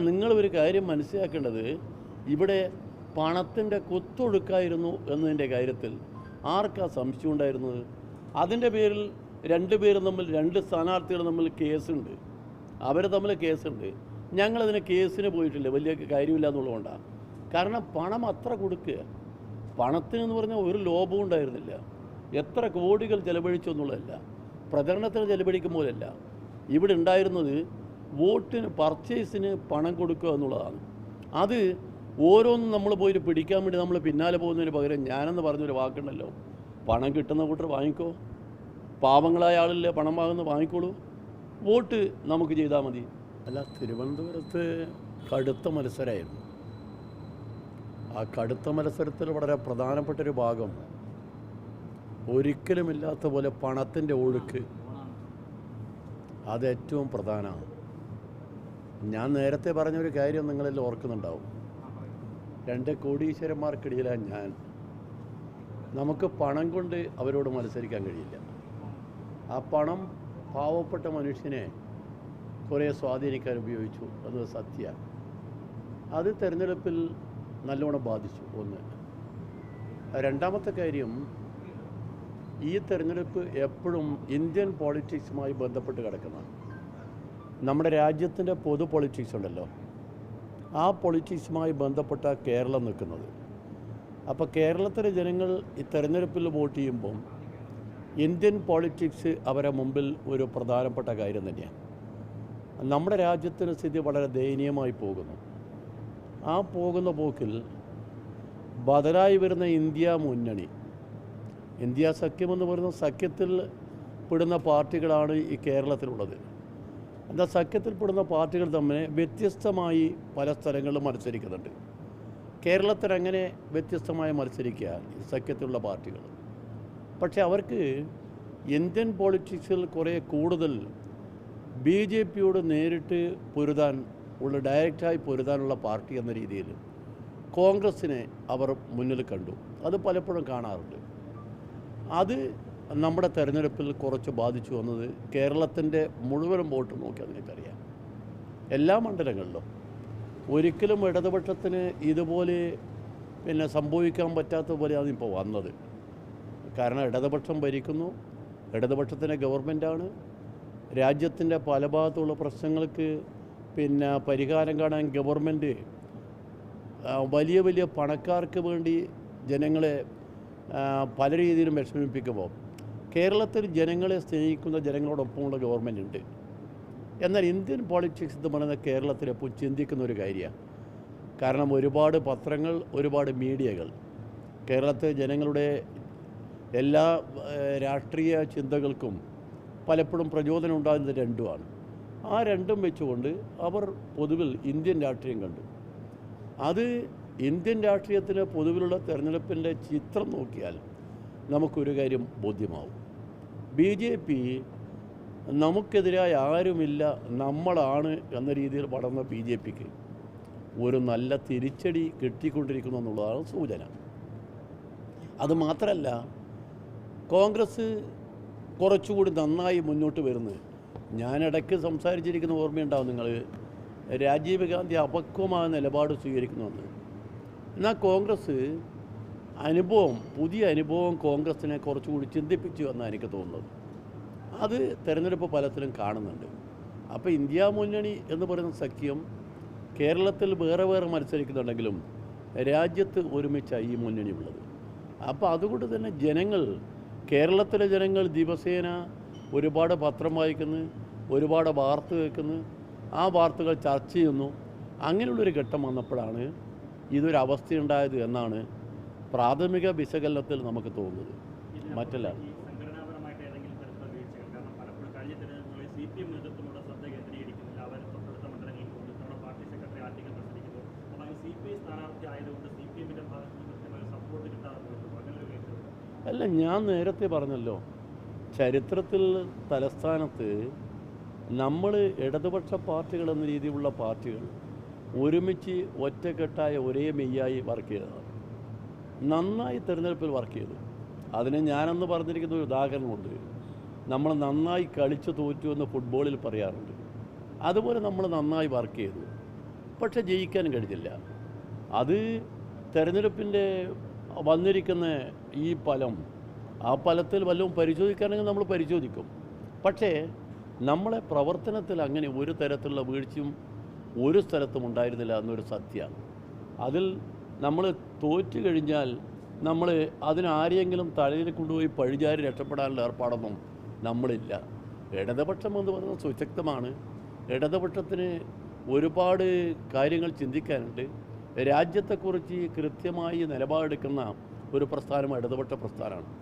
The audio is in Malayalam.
നിങ്ങൾ ഒരു കാര്യം മനസ്സിലാക്കേണ്ടത് ഇവിടെ പണത്തിന്റെ കൊത്തൊഴുക്കായിരുന്നു എന്നതിന്റെ കാര്യത്തിൽ ആർക്കാ സംശയം ഉണ്ടായിരുന്നത്? അതിന്റെ പേരിൽ രണ്ട് പേരും തമ്മിൽ രണ്ട് സ്ഥാനാർത്ഥികൾ തമ്മിൽ കേസുണ്ട്. അവർ തമ്മിൽ കേസുണ്ട്. ഞങ്ങളതിന് കേസിന് പോയിട്ടില്ല. വലിയ കാര്യമില്ല എന്നുള്ളതുകൊണ്ടാണ് കാരണം പണം അത്ര കൊടുക്കുക. പണത്തിനെന്ന് പറഞ്ഞാൽ ഒരു ലോഭവും ഉണ്ടായിരുന്നില്ല. എത്ര കോടികൾ ചെലവഴിച്ചു എന്നുള്ളതല്ല. പ്രചരണത്തിന് ചെലവഴിക്കുമ്പോഴല്ല ഇവിടെ ഉണ്ടായിരുന്നത് വോട്ടിന് പർച്ചേസിന് പണം കൊടുക്കുക എന്നുള്ളതാണ്. അത് ഓരോന്നും നമ്മൾ പോയിട്ട് പിടിക്കാൻ വേണ്ടി നമ്മൾ പിന്നാലെ പോകുന്നതിന് പകരം ഞാനെന്ന് പറഞ്ഞൊരു വാക്കുണ്ടല്ലോ. പണം കിട്ടുന്ന കൂട്ടർ വാങ്ങിക്കോ. പാവങ്ങളായ ആളില്ലേ പണം വാങ്ങുന്ന വാങ്ങിക്കോളൂ. വോട്ട് നമുക്ക് ചെയ്താൽ മതി. അല്ല തിരുവനന്തപുരത്ത് കടുത്ത മത്സരമായിരുന്നു ആ കടുത്ത മത്സരത്തിൽ വളരെ പ്രധാനപ്പെട്ടൊരു ഭാഗം ഒരിക്കലുമില്ലാത്ത പോലെ പണത്തിന്റെ ഒഴുക്ക്. അത് ഏറ്റവും പ്രധാനമാണ്. ഞാൻ നേരത്തെ പറഞ്ഞൊരു കാര്യം നിങ്ങളെല്ലാം ഓർക്കുന്നുണ്ടാവും. രണ്ട് കോടീശ്വരന്മാർക്കിടയിലാണ് ഞാൻ. നമുക്ക് പണം കൊണ്ട് അവരോട് മത്സരിക്കാൻ കഴിയില്ല. ആ പണം പാവപ്പെട്ട മനുഷ്യനെ കുറേ സ്വാധീനിക്കാൻ ഉപയോഗിച്ചു. അത് സത്യ. അത് തിരഞ്ഞെടുപ്പിൽ നല്ലോണം ബാധിച്ചു. ഒന്ന്. രണ്ടാമത്തെ കാര്യം ഈ തെരഞ്ഞെടുപ്പ് എപ്പോഴും ഇന്ത്യൻ പോളിറ്റിക്സുമായി ബന്ധപ്പെട്ട് കിടക്കുന്നതാണ്. നമ്മുടെ രാജ്യത്തിന്റെ പൊതു പൊളിറ്റിക്സ് ഉണ്ടല്ലോ. ആ പൊളിറ്റിക്സുമായി ബന്ധപ്പെട്ട കേരളം നിൽക്കുന്നത്. അപ്പോൾ കേരളത്തിലെ ജനങ്ങൾ ഈ തെരഞ്ഞെടുപ്പിൽ വോട്ട് ചെയ്യുമ്പം ഇന്ത്യൻ പോളിറ്റിക്സ് അവരെ മുമ്പിൽ ഒരു പ്രധാനപ്പെട്ട കാര്യം തന്നെയാണ്. നമ്മുടെ രാജ്യത്തിന്റെ സ്ഥിതി വളരെ ദയനീയമായി പോകുന്നു. ആ പോകുന്ന പോക്കിൽ ബദലായി വരുന്ന ഇന്ത്യ മുന്നണി ഇന്ത്യ സഖ്യമെന്ന് പറയുന്ന സഖ്യത്തിൽ പെടുന്ന പാർട്ടികളാണ് ഈ കേരളത്തിലുള്ളത്. എന്നാൽ സഖ്യത്തിൽപ്പെടുന്ന പാർട്ടികൾ തമ്മിൽ വ്യത്യസ്തമായി പല സ്ഥലങ്ങളിലും മത്സരിക്കുന്നുണ്ട്. കേരളത്തിൽ അങ്ങനെ വ്യത്യസ്തമായി മത്സരിക്കുക സഖ്യത്തിലുള്ള പാർട്ടികൾ. പക്ഷേ അവർക്ക് ഇന്ത്യൻ പൊളിറ്റിക്സിൽ കുറേ കൂടുതൽ ബി ജെ പിയോട് നേരിട്ട് പൊരുതാൻ ഉള്ള ഡയറക്റ്റായി പൊരുതാനുള്ള പാർട്ടി എന്ന രീതിയിൽ കോൺഗ്രസ്സിനെ അവർ മുന്നിൽ കണ്ടു. അത് പലപ്പോഴും കാണാറുണ്ട്. അത് നമ്മുടെ തെരഞ്ഞെടുപ്പിൽ കുറച്ച് ബാധിച്ചു വന്നത് കേരളത്തിന്റെ മുഴുവനും വോട്ട് നോക്കി അതിനൊക്കറിയാം എല്ലാ മണ്ഡലങ്ങളിലും. ഒരിക്കലും ഇടതുപക്ഷത്തിന് ഇതുപോലെ പിന്നെ സംഭവിക്കാൻ പറ്റാത്ത പോലെയാണ് ഇപ്പോൾ വന്നത്. കാരണം ഇടതുപക്ഷം ഭരിക്കുന്നു ഇടതുപക്ഷത്തിന്റെ ഗവൺമെന്റാണ്. രാജ്യത്തിന്റെ പല ഭാഗത്തുള്ള പ്രശ്നങ്ങൾക്ക് പിന്നെ പരിഹാരം കാണാൻ ഗവൺമെന്റ് വലിയ വലിയ പണക്കാർക്ക് വേണ്ടി ജനങ്ങളെ പല രീതിയിലും വിഷമിപ്പിക്കുമ്പോൾ കേരളത്തിൽ ജനങ്ങളെ സ്നേഹിക്കുന്ന ജനങ്ങളോടൊപ്പമുള്ള ഗവൺമെന്റ് ഉണ്ട് എന്നാൽ ഇന്ത്യൻ പോളിറ്റിക്സ് എന്ന് പറയുന്നത് കേരളത്തിൽ എപ്പോൾ ചിന്തിക്കുന്ന ഒരു കാര്യമാണ്. കാരണം ഒരുപാട് പത്രങ്ങൾ ഒരുപാട് മീഡിയകൾ കേരളത്തിലെ ജനങ്ങളുടെ എല്ലാ രാഷ്ട്രീയ ചിന്തകൾക്കും പലപ്പോഴും പ്രചോദനം ഉണ്ടാകുന്നത് രണ്ടുമാണ്. ആ രണ്ടും വെച്ചുകൊണ്ട് അവർ പൊതുവിൽ ഇന്ത്യൻ രാഷ്ട്രീയം കണ്ടു. അത് ഇന്ത്യൻ രാഷ്ട്രീയത്തിന് പൊതുവിലുള്ള തെരഞ്ഞെടുപ്പിന്റെ ചിത്രം നോക്കിയാൽ നമുക്കൊരു കാര്യം ബോധ്യമാവും. ബി ജെ പി നമുക്കെതിരായി ആരുമില്ല നമ്മളാണ് എന്ന രീതിയിൽ വളർന്ന ബി ജെ പിക്ക് ഒരു നല്ല തിരിച്ചടി കിട്ടിക്കൊണ്ടിരിക്കുന്നു എന്നുള്ളതാണ് സൂചന. അതുമാത്രമല്ല കോൺഗ്രസ് കുറച്ചുകൂടി നന്നായി മുന്നോട്ട് വരുന്നത് ഞാനിടയ്ക്ക് സംസാരിച്ചിരിക്കുന്ന ഓർമ്മയുണ്ടാവും നിങ്ങൾ രാജീവ് ഗാന്ധി അപക്വമായ നിലപാട് സ്വീകരിക്കുന്നുവെന്ന്. എന്നാൽ കോൺഗ്രസ് അനുഭവം പുതിയ അനുഭവം കോൺഗ്രസിനെ കുറച്ചുകൂടി ചിന്തിപ്പിച്ചു എന്നാണ് എനിക്ക് തോന്നുന്നത്. അത് തെരഞ്ഞെടുപ്പ് ഫലത്തിലും കാണുന്നുണ്ട്. അപ്പോൾ ഇന്ത്യ മുന്നണി എന്ന് പറയുന്ന സഖ്യം കേരളത്തിൽ വേറെ വേറെ മത്സരിക്കുന്നുണ്ടെങ്കിലും രാജ്യത്ത് ഒരുമിച്ചായി ഈ മുന്നണി ഉള്ളത്. അപ്പോൾ അതുകൊണ്ട് തന്നെ ജനങ്ങൾ കേരളത്തിലെ ജനങ്ങൾ ദിവസേന ഒരുപാട് പത്രം വായിക്കുന്നു ഒരുപാട് വാർത്ത കേൾക്കുന്നു ആ വാർത്തകൾ ചർച്ച ചെയ്യുന്നു. അങ്ങനെയുള്ളൊരു ഘട്ടം വന്നപ്പോഴാണ് ഇതൊരവസ്ഥയുണ്ടായത് എന്നാണ് പ്രാഥമിക വിശകലനത്തിൽ നമുക്ക് തോന്നുന്നത്. മറ്റല്ല. അല്ല ഞാൻ നേരത്തെ പറഞ്ഞല്ലോ. ചരിത്രത്തിൽ തലസ്ഥാനത്ത് നമ്മൾ ഇടതുപക്ഷ പാർട്ടികൾ എന്ന രീതിയിലുള്ള പാർട്ടികൾ ഒരുമിച്ച് ഒറ്റക്കെട്ടായ ഒരേ മെയ്യായി വർക്ക് ചെയ്തതാണ്. നന്നായി തിരഞ്ഞെടുപ്പിൽ വർക്ക് ചെയ്തു. അതിന് ഞാനെന്ന് പറഞ്ഞിരിക്കുന്ന ഒരു ഉദാഹരണമുണ്ട്. നമ്മൾ നന്നായി കളിച്ച് തോറ്റു എന്ന് ഫുട്ബോളിൽ പറയാറുണ്ട്. അതുപോലെ നമ്മൾ നന്നായി വർക്ക് ചെയ്തു. പക്ഷെ ജയിക്കാൻ കഴിഞ്ഞില്ല. അത് തെരഞ്ഞെടുപ്പിന്റെ വന്നിരിക്കുന്ന ഈ ഫലം ആ ഫലത്തിൽ വല്ലതും പരിശോധിക്കുകയാണെങ്കിൽ നമ്മൾ പരിശോധിക്കും. പക്ഷേ നമ്മളെ പ്രവർത്തനത്തിൽ അങ്ങനെ ഒരു തരത്തിലുള്ള വീഴ്ചയും ഒരു സ്ഥലത്തും ഉണ്ടായിരുന്നില്ല എന്നൊരു സത്യമാണ് അതിൽ നമ്മൾ തോറ്റു കഴിഞ്ഞാൽ നമ്മൾ അതിനാരെയെങ്കിലും തലയിൽ കൊണ്ടുപോയി പഴിചാരി രക്ഷപ്പെടാനുള്ള ഏർപ്പാടൊന്നും നമ്മളില്ല. ഇടതുപക്ഷം എന്ന് പറയുന്നത് സുശക്തമാണ്. ഇടതുപക്ഷത്തിന് ഒരുപാട് കാര്യങ്ങൾ ചിന്തിക്കാനുണ്ട്. രാജ്യത്തെക്കുറിച്ച് കൃത്യമായി നിലപാടെടുക്കുന്ന ഒരു പ്രസ്ഥാനം ഇടതുപക്ഷ പ്രസ്ഥാനമാണ്.